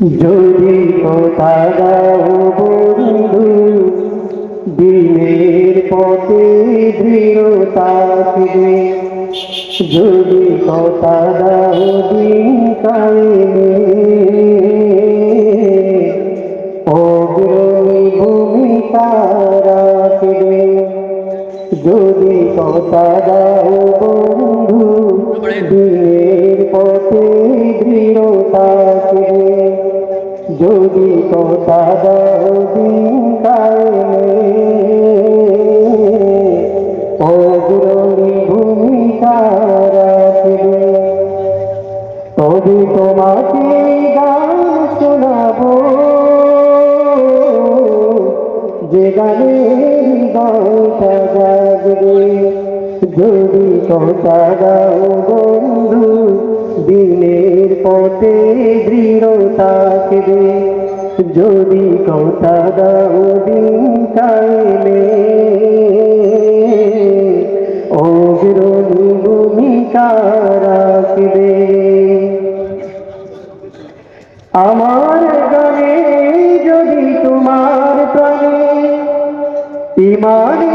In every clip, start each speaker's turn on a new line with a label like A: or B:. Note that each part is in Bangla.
A: যদি কথা দাও বন্ধু দিনের পথে দৃঢ় থাকবে যদি কথা দাও দিন কায়ে অগ্রণী ভূমিকা রাখবে। যদি কথা দাও বন্ধু দিনের পথে দৃঢ় থাকবে যদি কথা দাও দিন অগ্রণী ভূমিকা রাখবে তবে তোমাকে গান শোনাবো। যে গানে হৃদয়টা জাগবে যদি কথা দাও বন্ধু দিনের পথে দৃঢ় থাকবে যদি কথা দাও দিন কাইলে অগ্রণী ভূমিকা রাখবে। আমার গানে যদি তোমার প্রাণে ইমানে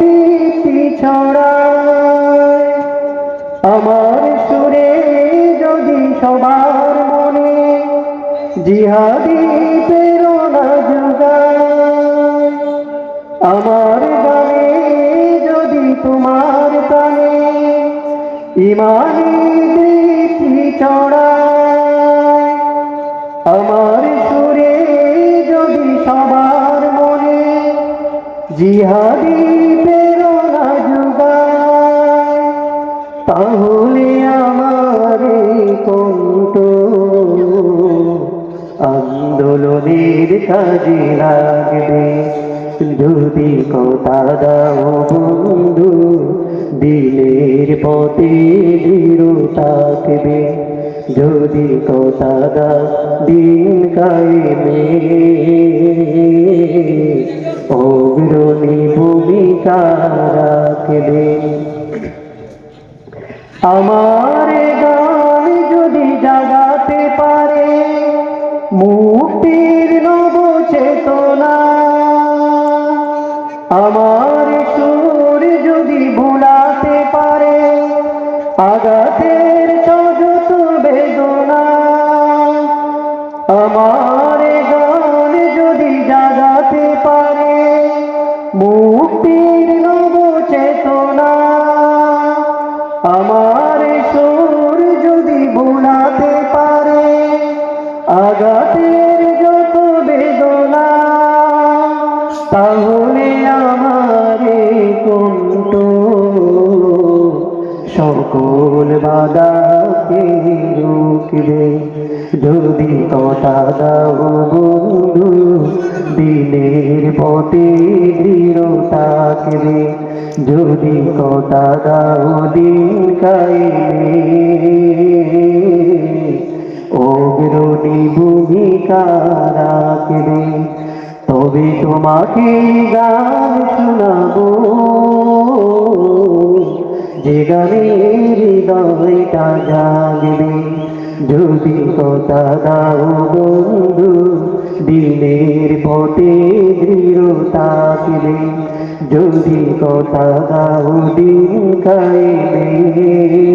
A: দীপ্তি ছড়ায় জিহাদি প্রেরণা যোগায়। আমার গানে যদি তোমার প্রাণে ইমানে দীপ্তি ছড়ায় আমার সুরে যদি সবার মনে জিহাদি প্রেরণা যোগায়, তাহলে আমার কণ্ঠ আন্দোলনের কাজে লাগবে যদি কথা দাও বন্ধু, দিলের পথে দৃঢ় থাকবে। যদি কথা দাও দিন কায়েমে। অগ্রণী ভূমিকা রাখবে। আমার আঘাতের যত বেদনা আমার গান যদি জাগাতে পারে, মুক্তির নব চেতনা আমার সুর যদি ভুলাতে পারে, আঘাতের যত বেদনা, তাহলে সকল বাধাকে রুখবে যদি কথা দাও বন্ধু, দিনের পথে দৃঢ় থাকবে যদি কথা দাও দিন কাইলে অগ্রণী ভূমিকা রাখবে তবে তোমাকে গান শোনাবো। গানে হৃদয়টা জাগবে যদি কথা দাও বন্ধু, দিনের পথে দৃঢ় থাকবে যদি কথা দাও দিন কাইলে